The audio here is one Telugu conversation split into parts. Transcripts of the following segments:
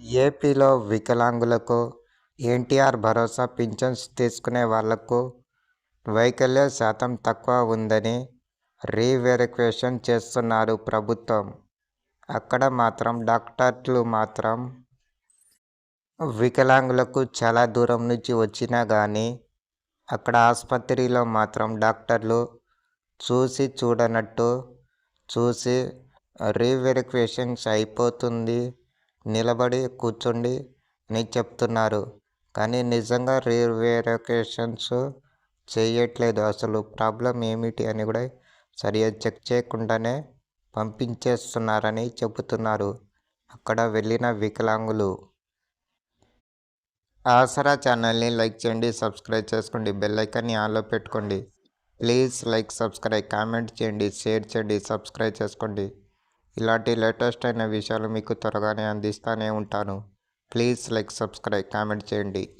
ఏపీలో వికలాంగులకు ఎన్టీఆర్ భరోసా పింఛన్స్ తీసుకునే వాళ్ళకు వైకల్య శాతం తక్కువ ఉందని రీవెరిఫికేషన్ చేస్తున్నారు ప్రభుత్వం. అక్కడ మాత్రం డాక్టర్లు మాత్రం వికలాంగులకు చాలా దూరం నుంచి వచ్చినా గానీ అక్కడ ఆస్పత్రిలో మాత్రం డాక్టర్లు చూసి చూడనట్టు చూసి రీవెరిఫికేషన్ అయిపోతుంది నిలబడి కూర్చోండి అని చెప్తున్నారు. కానీ నిజంగా రీవెరిఫికేషన్స్ చేయట్లేదు. అసలు ప్రాబ్లం ఏమిటి అని కూడా సరిగా చెక్ చేయకుండానే పంపించేస్తున్నారని చెబుతున్నారు అక్కడ వెళ్ళిన వికలాంగులు. ఆసరా ఛానల్ని లైక్ చేయండి సబ్స్క్రైబ్ చేసుకోండి బెల్ ఐకాన్ని ఆన్లో పెట్టుకోండి ప్లీజ్ లైక్ సబ్స్క్రైబ్ కామెంట్ చేయండి షేర్ చేయండి సబ్స్క్రైబ్ చేసుకోండి ఇలాంటి లేటెస్ట్ అయిన విషయాలు మీకు త్వరగానే అందిస్తూనే ఉంటాను. ప్లీజ్ లైక్ సబ్స్క్రైబ్ కామెంట్ చేయండి.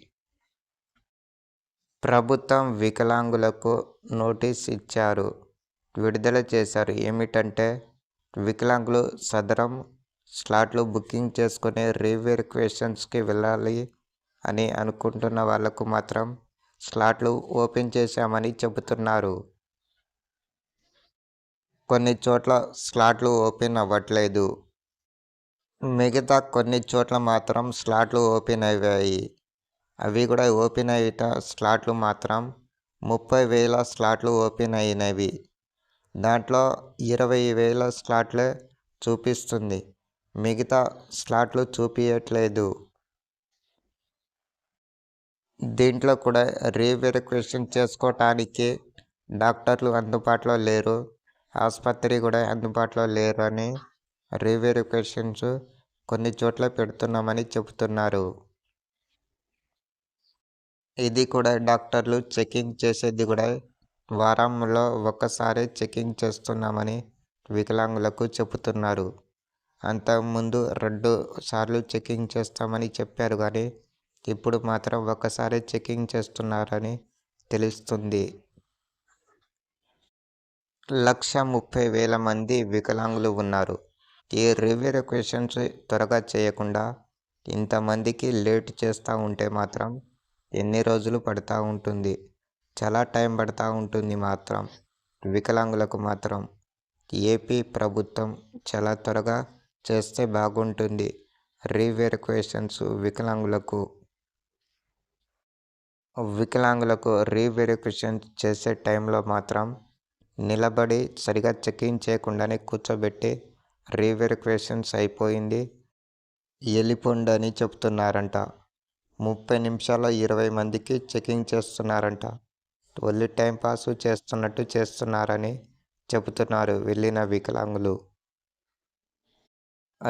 ప్రభుత్వం వికలాంగులకు నోటీస్ ఇచ్చారు. విడుదల చేశారు. ఏమిటంటే వికలాంగులు సదరం స్లాట్లు బుకింగ్ చేసుకుని రీవెరిఫికేషన్స్కి వెళ్ళాలి అని అనుకుంటున్న వాళ్ళకు మాత్రం స్లాట్లు ఓపెన్ చేశామని చెబుతున్నారు. కొన్ని చోట్ల స్లాట్లు ఓపెన్ అవ్వట్లేదు. మిగతా కొన్ని చోట్ల మాత్రం స్లాట్లు ఓపెన్ అయ్యాయి. అవి కూడా ఓపెన్ అయిన స్లాట్లు మాత్రం ముప్పై వేల స్లాట్లు ఓపెన్ అయినవి. దాంట్లో ఇరవై వేల స్లాట్లే చూపిస్తుంది. మిగతా స్లాట్లు చూపించట్లేదు దీంట్లో కూడా రీవెరిఫికేషన్ చేసుకోవటానికి డాక్టర్లు అందుబాటులో లేరు. ఆసుపత్రి కూడా అందుబాటులో లేరని రీవెరిఫికేషన్స్ కొన్ని చోట్ల పెడుతున్నామని చెబుతున్నారు. ఇది కూడా డాక్టర్లు చెకింగ్ చేసేది కూడా వారంలో ఒకసారి చెకింగ్ చేస్తున్నామని వికలాంగులకు చెబుతున్నారు. అంతకు ముందు రెండు సార్లు చెకింగ్ చేస్తామని చెప్పారు కానీ ఇప్పుడు మాత్రం ఒకసారి చెకింగ్ చేస్తున్నారని తెలుస్తుంది. లక్ష ముప్పై వేల మంది వికలాంగులు ఉన్నారు. ఈ రీవెరిఫికేషన్స్ త్వరగా చేయకుండా ఇంతమందికి లేట్ చేస్తూ ఉంటే మాత్రం ఎన్ని రోజులు పడుతూ ఉంటుంది. చాలా టైం పడుతూ ఉంటుంది మాత్రం వికలాంగులకు మాత్రం ఏపీ ప్రభుత్వం చాలా త్వరగా చేస్తే బాగుంటుంది రీవెరిఫికేషన్స్ వికలాంగులకు. వికలాంగులకు రీవెరిఫికేషన్ చేసే టైంలో మాత్రం నిలబడి సరిగా చెకింగ్ చేయకుండానే కూర్చోబెట్టి రీవెరిఫికేషన్స్ అయిపోయింది వెళ్ళిపోండి అని చెబుతున్నారంట. ముప్పై నిమిషాల్లో ఇరవై మందికి చెకింగ్ చేస్తున్నారంట. ఒళ్ళి టైంపాస్ చేస్తున్నట్టు చేస్తున్నారని చెబుతున్నారు వెళ్ళిన వికలాంగులు.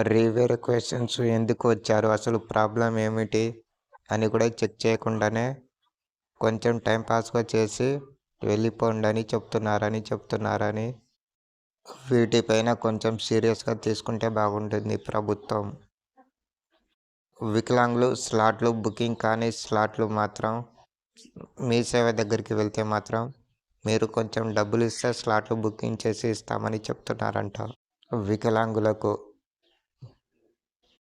రీవెరిఫికేషన్స్ ఎందుకు వచ్చారు అసలు ప్రాబ్లం ఏమిటి అని కూడా చెక్ చేయకుండానే కొంచెం టైంపాస్గా చేసి వెళ్ళిపోండి అని చెప్తున్నారని చెప్తున్నారని వీటిపైన కొంచెం సీరియస్గా తీసుకుంటే బాగుంటుంది ప్రభుత్వం. వికలాంగులు స్లాట్లు బుకింగ్ కాని స్లాట్లు మాత్రం మీ సేవ దగ్గరికి వెళ్తే మాత్రం మీరు కొంచెం డబ్బులు ఇస్తే స్లాట్లు బుకింగ్ చేసి ఇస్తామని చెప్తున్నారంట వికలాంగులకు